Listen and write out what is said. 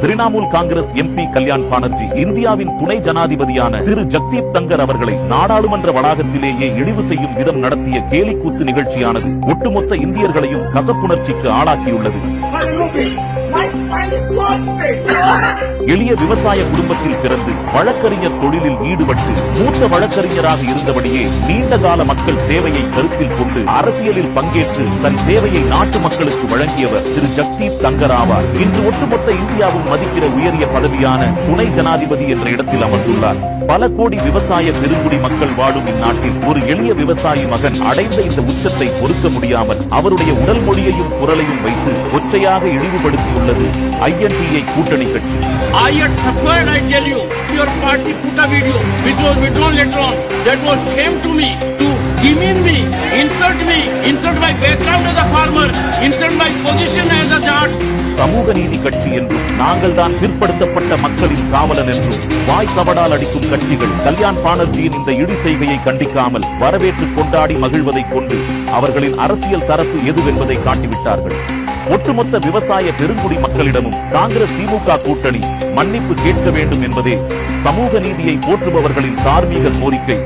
Trinamool Congress MP Kalyan Banerjee இந்தியாவின் துணை ஜனாதிபதியான திரு ஜக்தீப் தங்கர் அவர்களை நாடாளுமன்ற வளாகத்திலேயே இழிவு செய்யும் விதம் நடத்திய கேலிக்கூத்து நிகழ்ச்சியானது ஒட்டுமொத்த இந்தியர்களையும் கசப்புணர்ச்சிக்கு ஆளாக்கியுள்ளது. எளிய விவசாய குடும்பத்தில் பிறந்து வழக்கறிஞர் தொழிலில் ஈடுபட்டு மூத்த வழக்கறிஞராக இருந்தபடியே நீண்ட கால மக்கள் சேவையை கருத்தில் கொண்டு அரசியலில் பங்கேற்று தன் சேவையை நாட்டு மக்களுக்கு வழங்கியவர் திரு ஜக்தீப் தங்கர் ஆவார் இன்று ஒட்டுமொத்த இந்தியாவும் மதிக்கிற உயரிய பதவியான துணை ஜனாதிபதி என்ற இடத்தில் அமர்ந்துள்ளார். பல கோடி விவசாய பெருங்குடி மக்கள் வாழும் இந்நாட்டில் ஒரு எளிய விவசாயி மகன் அடைந்த இந்த உச்சத்தை பொறுக்க முடியாமல் அவருடைய உடல் மொழியையும் குரலையும் வைத்து கொச்சையாக இழிவுபடுத்தியுள்ளது ஐஎன்டிஐ கூட்டணி கட்சி I had suffered, I tell you. Your party put a video which was withdrawn later on. That was shame to me to demean me, insult me, insult my background as a farmer, insult my position as a judge. சமூக நீதி கட்சி என்றும் நாங்கள் தான் பிற்படுத்தப்பட்ட மக்களின் காவலன் என்றும் வாய் சவடால் அடிக்கும் கட்சிகள் கல்யாண் பானர்ஜியின் இந்த இடி செய்கையை கண்டிக்காமல் வரவேற்று கொண்டாடி மகிழ்வதைக் கொண்டு அவர்களின் அரசியல் தரப்பு எதுவென்பதை காட்டிவிட்டார்கள் ஒட்டுமொத்த விவசாய பெருங்குடி மக்களிடமும் காங்கிரஸ் திமுக கூட்டணி மன்னிப்பு கேட்க வேண்டும் என்பதே சமூக நீதியை போற்றுபவர்களின் தார்மீக கோரிக்கை.